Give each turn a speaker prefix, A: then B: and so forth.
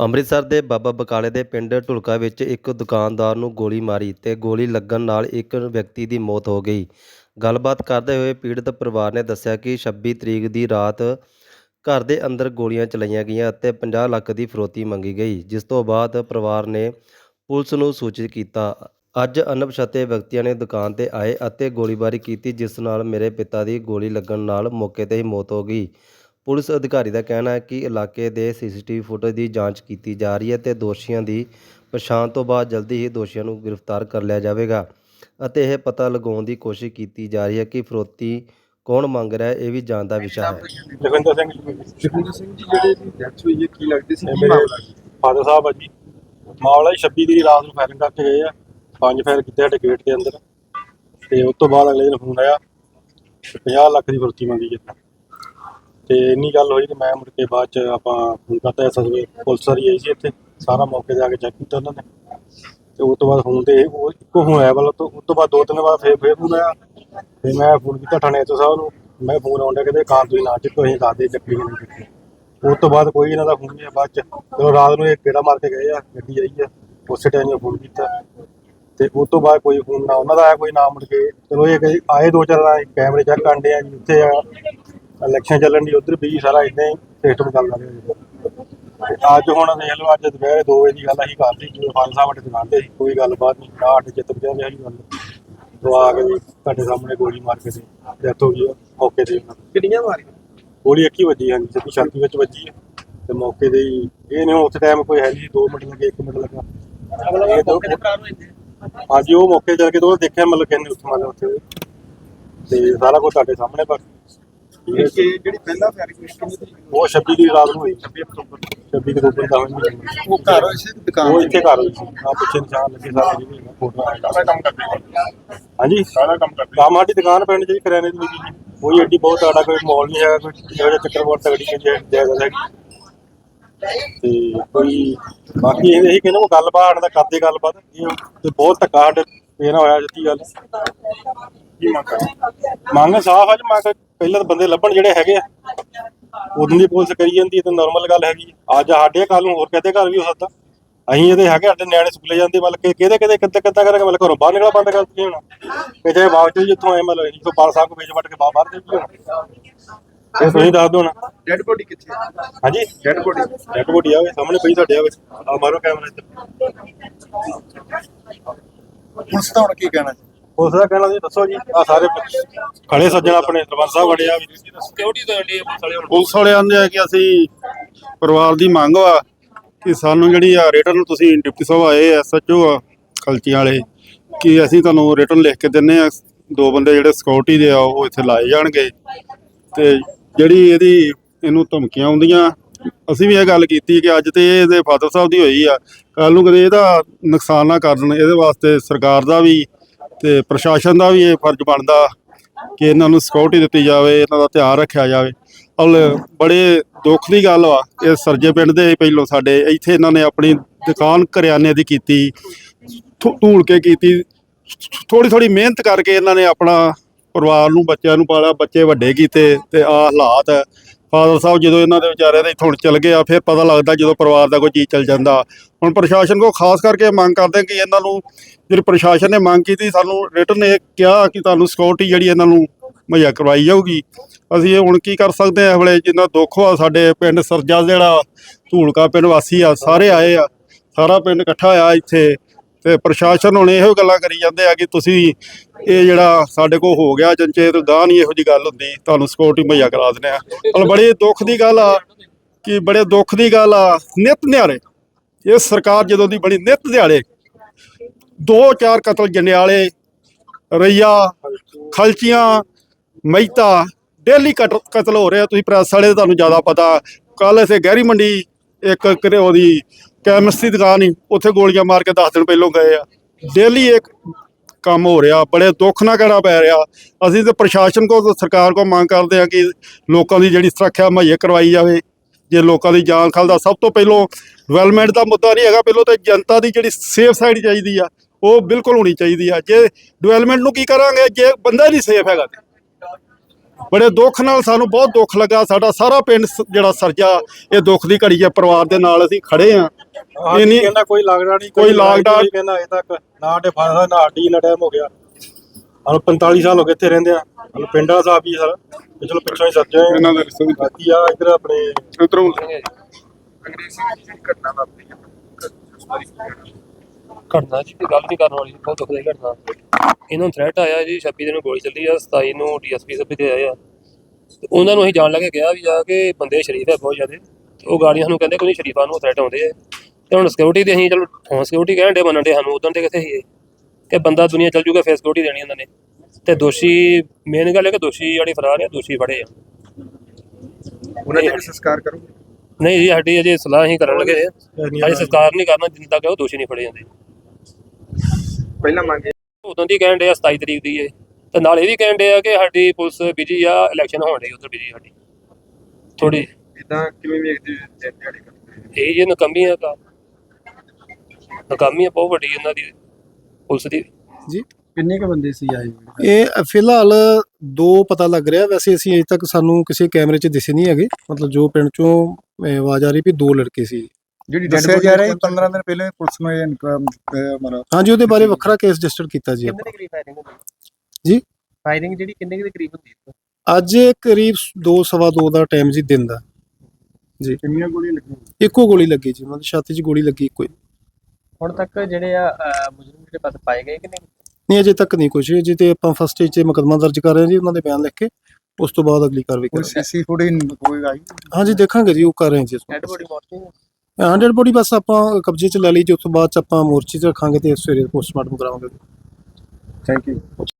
A: ਅੰਮ੍ਰਿਤਸਰ ਦੇ ਬਾਬਾ ਬਕਾਲੇ ਦੇ ਪਿੰਡ ਢੁਲਕਾ ਵਿੱਚ ਇੱਕ ਦੁਕਾਨਦਾਰ ਨੂੰ ਗੋਲੀ ਮਾਰੀ ਤੇ ਗੋਲੀ ਲੱਗਣ ਨਾਲ ਇੱਕ ਵਿਅਕਤੀ ਦੀ ਮੌਤ ਹੋ ਗਈ। ਗੱਲਬਾਤ ਕਰਦੇ ਹੋਏ ਪੀੜਤ ਪਰਿਵਾਰ ਨੇ ਦੱਸਿਆ ਕਿ 26 ਤਰੀਕ ਦੀ ਰਾਤ ਘਰ ਦੇ ਅੰਦਰ ਗੋਲੀਆਂ ਚਲਾਈਆਂ ਗਈਆਂ ਅਤੇ 50 ਲੱਖ ਦੀ ਫਰੋਤੀ ਮੰਗੀ ਗਈ, ਜਿਸ ਤੋਂ ਬਾਅਦ ਪਰਿਵਾਰ ਨੇ ਪੁਲਿਸ ਨੂੰ ਸੂਚਿਤ ਕੀਤਾ। ਅੱਜ ਅਣਪਛਾਤੇ ਵਿਅਕਤੀਆਂ ਨੇ ਦੁਕਾਨ ਤੇ ਆਏ ਅਤੇ ਗੋਲੀਬਾਰੀ ਕੀਤੀ, ਜਿਸ ਨਾਲ ਮੇਰੇ ਪਿਤਾ ਦੀ ਗੋਲੀ ਲੱਗਣ ਨਾਲ ਮੌਕੇ ਤੇ ਹੀ ਮੌਤ ਹੋ ਗਈ। ਪੁਲਿਸ ਅਧਿਕਾਰੀ ਦਾ ਕਹਿਣਾ ਹੈ ਕਿ ਇਲਾਕੇ ਦੇ ਸੀਸੀਟੀਵੀ ਫੁਟੇਜ ਦੀ ਜਾਂਚ ਕੀਤੀ ਜਾ ਰਹੀ ਹੈ ਤੇ ਦੋਸ਼ੀਆਂ ਦੀ ਪਛਾਣ ਤੋਂ ਬਾਅਦ ਜਲਦੀ ਹੀ ਦੋਸ਼ੀਆਂ ਨੂੰ ਗ੍ਰਿਫਤਾਰ ਕਰ ਲਿਆ ਜਾਵੇਗਾ ਅਤੇ ਇਹ ਪਤਾ ਲਗਾਉਣ ਦੀ ਕੋਸ਼ਿਸ਼ ਕੀਤੀ ਜਾ ਰਹੀ ਹੈ ਕਿ ਫਰੋਤੀ ਕੌਣ ਮੰਗ ਰਿਹਾ ਹੈ ਇਹ ਵੀ ਜਾਣ ਦਾ ਵਿਸ਼ਾ ਹੈ।
B: ਲਖਵਿੰਦਰ ਸਿੰਘ ਜੀ।
C: ਜਗਵਿੰਦਰ ਸਿੰਘ ਜੀ ਜਿਹੜੇ ਦੀ ਡੈਥ ਹੋਈ ਹੈ ਕੀ ਲੱਗਦੇ ਸੀ?
B: ਇਹ
C: ਕੀ
B: ਮੇਰੇ
C: ਮਾਮਲਾ ਸੀ
B: ਫਾਦਰ ਸਾਹਿਬ ਆ ਜੀ। ਮਾਮਲਾ ਜੀ 26 ਦੀ ਰਾਤ ਨੂੰ ਫਾਇਰਿੰਗ ਕਰਕੇ ਗਏ ਆ। ਪੰਜ ਫਾਇਰ ਕੀਤੇ ਸਾਡੇ ਗੇਟ ਦੇ ਅੰਦਰ। ਤੇ ਉਸ ਤੋਂ ਬਾਅਦ ਅਗਲੇ ਦਿਨ ਫੋਨ ਆਇਆ। ਤੇ 50 ਲੱਖ ਦੀ ਫੁਰਤੀ ਮੰਗੀ ਜਿੱਦਾਂ ਤੇ ਇੰਨੀ ਗੱਲ ਹੋਈ ਕਿ ਮੈਂ ਮੁੜ ਕੇ ਬਾਅਦ ਚ ਆਪਾਂ ਫੋਨ ਕਰਤਾ ਐਸਐਸਬੀ ਪੁਲਿਸ ਵਾਲੀ ਆਈ ਸੀ ਇੱਥੇ, ਸਾਰਾ ਮੌਕੇ ਤੇ ਆ ਕੇ ਚੈੱਕ ਕੀਤਾ ਉਹਨਾਂ ਨੇ। ਤੇ ਉਸ ਤੋਂ ਬਾਅਦ ਫੋਨ ਤੇ ਉਹ ਇੱਕੋ ਫੋਨ ਆਇਆ ਤੋਂ, ਉਸ ਤੋਂ ਬਾਅਦ ਦੋ ਤਿੰਨ ਵਾਰ ਫੇਰ ਫੇਰ ਫੋਨ ਆਇਆ। ਤੇ ਮੈਂ ਫੋਨ ਕੀਤਾ ਥਾਣੇ ਤੋਂ ਸਾਹਿਬ ਨੂੰ ਮੈਂ ਫੋਨ ਆਉਂਦਾ ਕਹਿੰਦੇ ਕਾਰ ਤੁਸੀਂ ਨਾ ਚੱਕੋ, ਅਸੀਂ ਦੱਸਦੇ ਚੱਕੀ ਨਹੀਂ ਚੱਕੀ। ਉਸ ਤੋਂ ਬਾਅਦ ਕੋਈ ਇਹਨਾਂ ਦਾ ਫੋਨ ਨਹੀਂ ਆਇਆ ਬਾਅਦ ਚ। ਚਲੋ ਰਾਤ ਨੂੰ ਇਹ ਕਿਹੜਾ ਮਾਰ ਕੇ ਗਏ ਆ, ਗੱਡੀ ਆਈ ਆ। ਉਸੇ ਟਾਈਮ ਹੀ ਫੋਨ ਕੀਤਾ। ਤੇ ਉਸ ਤੋਂ ਬਾਅਦ ਕੋਈ ਫੋਨ ਨਾ, ਉਹਨਾਂ ਦਾ ਆਇਆ, ਕੋਈ ਨਾ ਮੁੜ ਕੇ। ਚਲੋ ਇਹ ਕਹੇ, ਆਏ ਦੋ ਚਾਰ ਵਾਰ ਕੈਮਰੇ ਚੈੱਕ ਕਰਦੇ ਆ ਜੀ, ਉੱਥੇ ਆ। ਇਲੈਕਸ਼ਨ ਚੱਲਣ ਦੀ ਉਧਰ ਵੀ ਸਾਰਾ ਇਦਾਂ ਹੀ ਸਿਸਟਮ ਚੱਲਦਾ ਰਿਹਾ ਅੱਜ ਹੁਣ ਦੇਖ ਲਓ ਅੱਜ ਦੁਪਹਿਰੇ 2 ਵਜੇ ਦੀ ਗੱਲ ਅਸੀਂ ਕਰਤੀ ਜਿਵੇਂ ਫਾਦਰ ਸਾਹਿਬ ਸਾਡੇ ਦੁਕਾਨ ਤੇ ਸੀ ਕੋਈ ਗੱਲਬਾਤ ਨਹੀਂ ਸਾਡੇ ਚਿੱਤ ਬਜਾ ਰਿਹਾ ਸੀ ਗੱਲ। ਤੋਂ ਆ ਕੇ ਤੁਹਾਡੇ ਸਾਹਮਣੇ ਗੋਲੀ ਮਾਰ ਕੇ ਤੇ ਡੈਥ ਹੋ ਗਈ ਮੌਕੇ ਤੇ ਦੀ।
C: ਕਿੰਨੀਆਂ ਮਾਰੀਆਂ?
B: ਗੋਲੀ ਇੱਕ ਹੀ ਵੱਜੀ ਹਾਂਜੀ ਸਿੱਧੀ ਛਾਤੀ ਵਿੱਚ ਵੱਜੀ ਹੈ ਤੇ ਮੌਕੇ ਤੇ ਹੀ ਇਹ ਨਹੀਂ ਉਸ ਟਾਈਮ ਕੋਈ ਹੈ ਨਹੀਂ 2 ਮਿੰਟ ਲੱਗੇ 1 ਮਿੰਟ ਲੱਗਾ। ਤਾਂ- ਹਾਂਜੀ ਉਹ ਮੌਕੇ ਜਾ ਕੇ ਤੋਂ ਦੇਖਿਆ ਮਤਲਬ ਕਹਿੰਦੇ ਉੱਥੇ ਮਤਲਬ ਉੱਥੇ। ਤੇ ਸਾਰਾ ਕੁਝ ਤੁਹਾਡੇ ਸਾਹਮਣੇ ਪਰ
C: ਕਿ ਜਿਹੜੀ ਪਹਿਲਾ ਫਾਇਰਿੰਗ ਕਿੰਨੀ ਤਰੀਕ ਨੂੰ
B: ਉਹ 26 ਦੀ ਰਾਤ ਨੂੰ ਹੋਈ 26 ਅਕਤੂਬਰ 26 ਅਕਤੂਬਰ ਦਾ ਹੋਈ
C: ਉਹ ਘਰ ਹੋਈ ਸੀ ਦੁਕਾਨ
B: ਉਹ ਇੱਥੇ ਘਰ ਹੋਈ ਸੀ। ਆ ਪਿੱਛੇ ਨਿਸ਼ਾਨ ਲੱਗੇ ਸਾਰਾ ਜਿਹਨੇ ਫੋਟੋ
D: ਸਾਰਾ ਕੰਮ ਕਰਦੇ
B: ਹਾਂਜੀ?
D: ਸਾਰਾ ਕੰਮ ਕਰਦੇ
B: ਕੰਮ ਸਾਡੀ ਦੁਕਾਨ ਪਿੰਡ ਚ ਹੀ ਕਰਿਆਨੇ ਦੀ ਜੀ ਕੋਈ ਐਡੀ ਬਹੁਤ ਆੜਾ ਕੋਈ ਮਾਲ ਨਹੀਂ ਹੈਗਾ ਕੋਈ ਇਹੋ ਜਿਹਾ ਚੱਕਰ ਬਹੁਤ ਤਗੜੀ ਕਿ ਜਾਇਦਾ ਹੈਗੀ। ਤੇ ਕੋਈ ਬਾਕੀ ਇਹ ਉਹ ਗੱਲਬਾਤ ਦਾ ਕਰਦੇ ਗੱਲਬਾਤ ਇਹ ਤੇ ਬਹੁਤ ਧੱਕਾ ਸਾਡੇ ਇਹ ਨਾ ਹੋਇਆ ਜਿੱਤੀ ਗੱਲ।
D: ਕੀ ਮੰਗ ਕਰਦੇ?
B: ਮੰਗ ਸਾਫ਼ ਅੱਜ ਮੰਗ ਪਹਿਲਾਂ ਤਾਂ ਬੰਦੇ ਲੱਭਣ ਜਿਹੜੇ ਹੈਗੇ ਆ। ਉਦੋਂ ਦੀ ਪੁਲਿਸ ਕਰੀ ਜਾਂਦੀ ਹੈ ਤਾਂ ਨਾਰਮਲ ਗੱਲ ਹੈਗੀ। ਅੱਜ ਸਾਡੇ ਕੱਲ ਨੂੰ ਹੋਰ ਕਿਤੇ ਘਰ ਵੀ ਹੋ ਸਕਦਾ। ਅਸੀਂ ਇਹਦੇ ਹੈਗੇ ਸਾਡੇ ਨਿਆਣੇ ਸਕੂਲੇ ਜਾਂਦੇ ਮਤਲਬ ਕਿ ਕਿਹਦੇ ਕਿਹਦੇ ਕਿੱਦਾਂ ਕਿੱਦਾਂ ਕਰਾਂਗੇ ਮਤਲਬ ਘਰੋਂ ਬਾਹਰ ਨਿਕਲਣਾ ਬੰਦ ਕਰ ਦਿੱਤੀ ਹੁਣ ਕਿ ਚਾਹੇ ਬਾਵਜੂਦ ਜਿੱਥੋਂ ਆਏ ਮਤਲਬ ਅਸੀਂ ਤੋਂ ਪਾਲ ਸਾਹਿਬ ਕੋ ਵੇਚ ਵਟ ਕੇ ਬਾਹਰ ਬਾਹਰ ਦੇ ਹੁਣ। ਇਹ ਤੁਸੀਂ ਦੱਸ ਦਿਓ ਨਾ
C: ਡੈਡ ਬੋਡੀ ਕਿੱਥੇ
B: ਹਾਂਜੀ?
C: Dead body.
B: ਡੈਡ ਬੋਡੀ ਆਵੇ ਸਾਹਮਣੇ ਪਈ ਸਾਡੇ ਆਵੇ ਆ ਮਾਰੋ ਕੈਮਰਾ ਇੱਧਰ
C: ਹੁਣ ਸਤਾਉਣ ਕੀ ਕਹਿਣਾ
B: ਉਸ ਦਾ ਕਹਿਣਾ ਜੀ ਦੱਸੋ ਜੀ ਆ ਸਾਰੇ ਖੜੇ ਸੱਜਣ ਆਪਣੇ ਸਰਪੰਚ ਸਾਹਿਬ ਖੜੇ ਆ ਵੀ
D: ਸਿਕਿਉਰਿਟੀ ਤੋਂ ਇੰਡੀਆ ਪੁਲਿਸ ਵਾਲੇ ਹੁਣ?
E: ਪੁਲਿਸ ਵਾਲਿਆਂ ਨੇ ਕਿ ਅਸੀਂ ਪਰਿਵਾਰ ਦੀ ਮੰਗ ਵਾ ਕਿ ਸਾਨੂੰ ਜਿਹੜੀ ਆ ਰਿਟਰਨ ਤੁਸੀਂ ਡਿਪਟੀ ਸਾਹਿਬ ਆਏ ਐਸਐਚਓ ਆ ਖਲਚੀਆਂ ਵਾਲੇ ਕਿ ਅਸੀਂ ਤੁਹਾਨੂੰ ਰਿਟਰਨ ਲਿਖ ਕੇ ਦਿੰਨੇ ਆ। ਦੋ ਬੰਦੇ ਜਿਹੜੇ ਸਿਕਿਉਰਿਟੀ ਦੇ ਆ ਉਹ ਇੱਥੇ ਲਾਏ ਜਾਣਗੇ। ਤੇ ਜਿਹੜੀ ਇਹਦੀ ਇਹਨੂੰ ਧਮਕੀਆਂ ਆਉਂਦੀਆਂ ਅਸੀਂ ਵੀ ਇਹ ਗੱਲ ਕੀਤੀ ਕਿ ਅੱਜ ਤੇ ਇਹਦੇ ਫਾਦਰ ਸਾਹਿਬ ਦੀ ਹੋਈ ਆ ਕੱਲ ਨੂੰ ਕਦੇ ਇਹਦਾ ਨੁਕਸਾਨ ਨਾ ਕਰਨ, ਇਹਦੇ ਵਾਸਤੇ ਸਰਕਾਰ ਦਾ ਵੀ ਤੇ ਪ੍ਰਸ਼ਾਸਨ ਦਾ ਵੀ ਇਹ ਫਰਜ਼ ਬਣਦਾ ਕਿ ਇਹਨਾਂ ਨੂੰ ਸਿਕਿਉਰਿਟੀ ਦਿੱਤੀ ਜਾਵੇ, ਇਹਨਾਂ ਦਾ ਧਿਆਨ ਰੱਖਿਆ ਜਾਵੇ। ਔਰ ਬੜੇ ਦੁੱਖ ਦੀ ਗੱਲ ਵਾ, ਇਹ ਸਰਜੇ ਪਿੰਡ ਦੇ ਪਹਿਲੋਂ ਸਾਡੇ, ਇੱਥੇ ਇਹਨਾਂ ਨੇ ਆਪਣੀ ਦੁਕਾਨ ਕਰਿਆਨੇ ਦੀ ਕੀਤੀ, ਧੂ- ਧੂਲ ਕੇ ਕੀਤੀ ਥੋੜੀ ਥੋੜੀ ਮਿਹਨਤ ਕਰਕੇ ਇਹਨਾਂ ਨੇ ਆਪਣਾ ਪਰਿਵਾਰ ਨੂੰ, ਬੱਚਿਆਂ ਨੂੰ ਪਾਲਿਆ, ਬੱਚੇ ਵੱਡੇ ਕੀਤੇ ਤੇ ਆ ਹਾਲਾਤ ਫਾਦਰ ਸਾਹਿਬ ਜਦੋਂ ਇਹਨਾਂ ਦੇ ਵਿਚਾਰਿਆਂ ਦੇ ਇੱਥੋਂ ਹੁਣ ਚਲ ਗਏ ਆ, ਫਿਰ ਪਤਾ ਲੱਗਦਾ ਜਦੋਂ ਪਰਿਵਾਰ ਦਾ ਕੋਈ ਚੀਜ਼ ਚਲ ਜਾਂਦਾ। ਹੁਣ ਪ੍ਰਸ਼ਾਸਨ ਕੋ ਖਾਸ ਕਰਕੇ ਮੰਗ ਕਰਦੇ ਕਿ ਇਹਨਾਂ ਨੂੰ ਜਿਹੜੀ ਪ੍ਰਸ਼ਾਸਨ ਨੇ ਮੰਗ ਕੀਤੀ, ਸਾਨੂੰ ਰਿਟਰਨ ਇਹ ਕਿਹਾ ਕਿ ਤੁਹਾਨੂੰ ਸਿਕਿਉਰਿਟੀ ਜਿਹੜੀ ਇਹਨਾਂ ਨੂੰ ਮੁਹੱਈਆ ਕਰਵਾਈ ਜਾਊਗੀ। ਅਸੀਂ ਇਹ ਹੁਣ ਕੀ ਕਰ ਸਕਦੇ ਆ ਵੇਲੇ ਜਿੰਨਾ ਦੁੱਖ ਆ, ਸਾਡੇ ਪਿੰਡ ਸਰਜਾ ਜਿਹੜਾ ਧੂਲਕਾ ਪਿੰਡ ਵਾਸੀ ਆ, ਸਾਰੇ ਆਏ ਆ। ਸਾਰਾ ਪਿੰਡ ਇਕੱਠਾ ਆ ਇੱਥੇ। ਤੇ ਪ੍ਰਸ਼ਾਸਨ ਹੁਣ ਇਹੋ ਗੱਲਾਂ ਕਰੀ ਜਾਂਦੇ ਆ ਕਿ ਤੁਸੀਂ ਇਹ ਜਿਹੜਾ ਸਾਡੇ ਕੋਲ ਹੋ ਗਿਆ ਜੰਚੇਤ ਗਾਹ ਨਹੀਂ ਇਹੋ ਜੀ ਗੱਲ ਹੁੰਦੀ, ਤੁਹਾਨੂੰ ਸਿਕਿਉਰਿਟੀ ਮੁਹੱਈਆ ਕਰਾ ਦਿੰਦੇ ਆ। ਪਰ ਬੜੀ ਦੁੱਖ ਦੀ ਗੱਲ ਆ ਕਿ ਬੜੇ ਦੁੱਖ ਦੀ ਗੱਲ ਆ, ਨਿਤ ਨਿਆਰੇ ਇਹ ਸਰਕਾਰ ਜਦੋਂ ਦੀ ਬਣੀ ਨਿਤ ਦਿਹਾੜੇ ਦੋ ਚਾਰ ਕਤਲ ਜੰਡਿਆਲੇ, ਰਈਆ, ਖਲਚੀਆਂ, ਮਹਿਤਾ, ਡੇਲੀ ਕਤਲ ਹੋ ਰਿਹਾ, ਤੁਸੀਂ ਪ੍ਰੈਸ ਵਾਲੇ ਤੁਹਾਨੂੰ ਜ਼ਿਆਦਾ ਪਤਾ ਕੱਲ ਇਥੇ ਗਹਿਰੀ ਮੰਡੀ, ਇੱਕ ਉਹਦੀ ਕੈਮਿਸਟ ਦੀ ਦੁਕਾਨ ਹੀ ਉੱਥੇ ਗੋਲੀਆਂ ਮਾਰ ਕੇ 10 ਦਿਨ ਪਹਿਲੋਂ ਗਏ ਆ। ਡੇਲੀ ਇੱਕ ਕੰਮ ਹੋ ਰਿਹਾ, ਬੜੇ ਦੁੱਖ ਨਾਲ ਕਹਿਣਾ ਪੈ ਰਿਹਾ। ਅਸੀਂ ਤੇ ਪ੍ਰਸ਼ਾਸਨ ਕੋ ਸਰਕਾਰ ਕੋ ਮੰਗ ਕਰਦੇ ਆ ਕਿ ਲੋਕਾਂ ਦੀ ਜਿਹੜੀ ਸੁਰੱਖਿਆ ਮੁਹੱਈਆ ਕਰਵਾਈ ਜਾਵੇ, ਜੇ ਲੋਕਾਂ ਦੀ ਜਾਨ ਖਲਦਾ ਸਭ ਤੋਂ ਪਹਿਲੋਂ ਡਿਵੈਲਪਮੈਂਟ ਦਾ ਮੁੱਦਾ ਨਹੀਂ ਹੈਗਾ, ਪਹਿਲੋਂ ਤੇ ਜਨਤਾ ਦੀ ਜਿਹੜੀ ਸੇਫ ਸਾਈਡ ਚਾਹੀਦੀ ਆ, ਉਹ ਬਿਲਕੁਲ ਹੋਣੀ ਚਾਹੀਦੀ ਆ। ਜੇ ਡਿਵੈਲਪਮੈਂਟ ਨੂੰ ਕੀ ਕਰਾਂਗੇ, ਜੇ ਬੰਦਾ ਹੀ ਨਹੀਂ ਸੇਫ ਹੈਗਾ ਤੇ। ਬੜੇ ਦੁੱਖ ਨਾਲ ਸਾਨੂੰ ਬਹੁਤ ਦੁੱਖ ਲੱਗਾ। ਸਾਡਾ ਸਾਰਾ ਪਿੰਡ ਸ- ਜਿਹੜਾ ਸਰਜਾ ਇਹ ਦੁੱਖ ਦੀ ਘੜੀ ਹੈ। ਪਰਿਵਾਰ ਦੇ ਨਾਲ ਅਸੀਂ ਖੜੇ ਆ
B: ਇਹ ਨਹੀਂ ਕਹਿੰਦਾ ਕੋਈ ਲੱਗਦਾ ਨਹੀਂ
E: ਕੋਈ ਲਾਗਡਾ-
B: ਕਹਿੰਦਾ ਅਜੇ ਤੱਕ। ਨਾ ਫਾਦਰ ਸਾਹਿਬ ਨਾ ਸਾਡੀ ਨਾ ਟਾਈਮ ਹੋ ਗਿਆ। ਸਾਨੂੰ 45 ਸਾਲ ਹੋ ਗਏ ਇੱਥੇ ਰਹਿੰਦੇ ਆ। ਸਾਨੂੰ ਪਿੰਡਾਂ ਦਾ ਸਾਹਿਬ ਹੀ ਸਰ ਇਹ ਚਲੋ ਪਿੱਛੋਂ ਹੀ ਸੱਜੇ ਹੋਏ
E: ਇਹਨਾਂ ਦੇ ਰਿਸ਼ਤੇ ਦੀ
B: ਬਾਕੀ ਆ ਇਧਰ ਆਪਣੇ
E: ਉਤਰੋਂ
C: ਘਟਨਾ ਹੈ
D: ਜੀ ਗੱਲ ਨਹੀਂ ਕਰਨ ਵਾਲੀ ਬਹੁਤ ਦੁੱਖ ਦੀ ਘਟਨਾ। ਇਹਨਾਂ ਨੂੰ ਥ੍ਰੈਟ ਆਇਆ ਜੀ 26 ਦਿਨ ਨੂੰ ਗੋਲੀ ਚੱਲੀ ਆ 27 ਨੂੰ ਡੀਐਸਪੀ ਸਾਹਿਬ ਤੇ ਆਏ ਆ। ਤੇ ਉਹਨਾਂ ਨੂੰ ਅਸੀਂ ਜਾਣ ਲੱਗੇ ਕਿਹਾ ਵੀ ਜਾ ਕੇ ਬੰਦੇ ਸ਼ਰੀਫ ਹੈ ਬਹੁਤ ਜ਼ਿਆਦੇ। ਤੇ ਉਹ ਗਾੜੀਆਂ ਸਾਨੂੰ ਕਹਿੰਦੇ ਕੋਈ ਸ਼ਰੀਫਾਂ ਨੂੰ ਥ੍ਰੈਟ ਆਉਂਦੇ ਆ। ਤੇ ਹੁਣ ਸਿਕਿਉਰਿਟੀ ਦੇ ਅਸੀਂ ਚਲੋ ਹੁਣ ਸਿਕਿਉਰਿਟੀ ਕਹਿਣ ਦੇ ਮੰਨਣ ਦੇ ਸਾਨੂੰ ਉਦੋਂ ਤੇ ਕਿੱਥੇ ਸੀ ਕਿ ਬੰਦਾ ਦੁਨੀਆ ਚੱਲ ਜੂਗਾ ਫੇਸ ਸਿਕਿਉਰਿਟੀ ਦੇਣੀ ਉਹਨਾਂ ਨੇ। ਤੇ ਦੋਸ਼ੀ ਮੇਨ ਗੱਲ ਹੈ ਕਿ ਦੋਸ਼ੀ ਜਿਹੜੇ ਫਰਾਰ ਆ ਦੋਸ਼ੀ ਫੜੇ ਆ।
C: ਉਹਨਾਂ ਦੇ ਵੀ ਸੰਸਕਾਰ ਕਰੋ
D: ਨਹੀਂ ਜੀ ਸਾਡੀ ਅਜੇ ਸਲਾਹ ਹੀ ਕਰਨ ਲੱਗੇ ਅਜੇ ਸੰਸਕਾਰ ਨਹੀਂ ਕਰਨਾ ਜਿੰਨ ਤੱਕ ਉਹ ਦੋਸ਼ੀ ਨਹੀਂ ਫੜੇ ਜਾਂਦੇ।
C: ਪਹਿਲਾਂ ਮੰਗੇ
D: ਉਦੋਂ ਦੀ ਕਹਿਣ ਡਿਆ 27 ਤਰੀਕ ਦੀ ਏ ਤੇ ਨਾਲ ਇਹ ਵੀ ਕਹਿਣ ਡਿਆ ਕਿ ਸਾਡੀ ਪੁਲਿਸ ਬਿਜ਼ੀ ਆ ਇਲੈਕਸ਼ਨ ਹੋਣ ਡਈ ਉਧਰ ਬਿਜ਼ੀ ਸਾਡੀ। ਥੋੜੀ
C: ਇਦਾਂ ਕਿਵੇਂ ਵੇਖਦੇ ਹੋ ਦਿਨ ਦਿਹਾੜੇ ਕਰਦੇ
D: ਇਹ ਜੇ ਨਕਮੀ ਆ ਤਾਂ। ਨਕਾਮੀ ਆ ਬਹੁਤ ਵੱਡੀ ਇਹਨਾਂ ਦੀ ਪੁਲਿਸ ਦੀ।
F: ਜੀ?
C: ਕਿੰਨੇ ਕ ਬੰਦੇ ਸੀ ਆਏ?
F: ਇਹ ਫਿਲਹਾਲ ਦੋ ਪਤਾ ਲੱਗ ਰਿਹਾ। ਵੈਸੇ ਅਸੀਂ ਅਜੇ ਤੱਕ ਸਾਨੂੰ ਕਿਸੇ ਕੈਮਰੇ 'ਚ ਦਿਸੇ ਨਹੀਂ ਹੈਗੇ। ਮਤਲਬ ਜੋ ਪਿੰਡ 'ਚੋਂ ਆਵਾਜ਼ ਆ ਰਹੀ ਵੀ ਦੋ ਲੜਕੇ ਸੀ।
C: ਜਿਹੜੀ ਦੱਸਿਆ ਜਾ ਰਿਹਾ 15 ਦਿਨ ਪਹਿਲੇ ਪੁਲਿਸ ਨੂੰ ਇਹ ਮਤਲਬ
F: ਹਾਂਜੀ ਉਹਦੇ ਬਾਰੇ ਵੱਖਰਾ ਕੇਸ ਰਜਿਸਟਰ ਕੀਤਾ ਜੀ
G: ਕਿੰਨੇ ਦੇ ਕਰੀਬ ਫਾਇਰਿੰਗ ਹੁੰਦੀ
F: ਜੀ?
G: ਫਾਇਰਿੰਗ ਜਿਹੜੀ ਕਿੰਨੇ ਕੁ ਦੇ ਕਰੀਬ ਹੁੰਦੀ ਹੈ
F: ਅੱਜ ਕਰੀਬ 2 ਸਵਾ 2 ਦਾ ਟਾਈਮ ਜੀ ਦਿਨ ਦਾ।
C: ਕਿੰਨੀਆਂ ਗੋਲੀਆਂ ਲੱਗੀਆਂ?
F: ਇੱਕੋ ਗੋਲੀ ਲੱਗੀ ਜੀ ਮਤਲਬ ਛਾਤੀ 'ਚ ਗੋਲੀ ਲੱਗੀ ਇੱਕੋ ਹੀ।
G: ਹੁਣ ਤੱਕ ਜਿਹੜੇ ਆ ਮੁਜਰਮ ਜਿਹੜੇ ਪਾਸ ਪਾਏ ਗਏ ਕਿ ਨਹੀਂ?
F: ਨਹੀਂ ਅਜੇ ਤੱਕ ਨਹੀਂ ਕੁਝ ਅਜੇ ਤੇ ਆਪਾਂ ਫਸਟ ਸਟੇਜ 'ਤੇ ਮੁਕੱਦਮਾ ਦਰਜ ਕਰ ਰਹੇ ਹਾਂ ਜੀ ਉਹਨਾਂ ਦੇ ਬਿਆਨ ਲਿਖ ਕੇ। ਉਸ ਤੋਂ ਬਾਅਦ ਅਗਲੀ ਕਾਰਵਾਈ
C: ਕੋਈ
F: ਕਰਾਂਗੇ।
C: ਸੀਸੀ ਫੁਟੇਜ ਕੋਈ ਆਈ?
F: ਹਾਂਜੀ ਦੇਖਾਂਗੇ ਜੀ ਉਹ ਕਰ ਰਹੇ ਹਾਂ ਜੀ
G: ਡੈਡ ਬੋਡੀ ਮੋਰਚਿੰਗ
F: 100 ਬੋਡੀ ਬਸ ਆਪਾਂ ਕਬਜ਼ੇ 'ਚ ਲੈ ਲਈ ਜੀ ਉਸ ਤੋਂ ਬਾਅਦ 'ਚ ਆਪਾਂ ਮੋਰਚੇ 'ਚ ਰੱਖਾਂਗੇ ਤੇ ਸਵੇਰੇ ਪੋਸਟਮਾਰਟਮ ਕਰਾਵਾਂਗੇ।
C: Thank you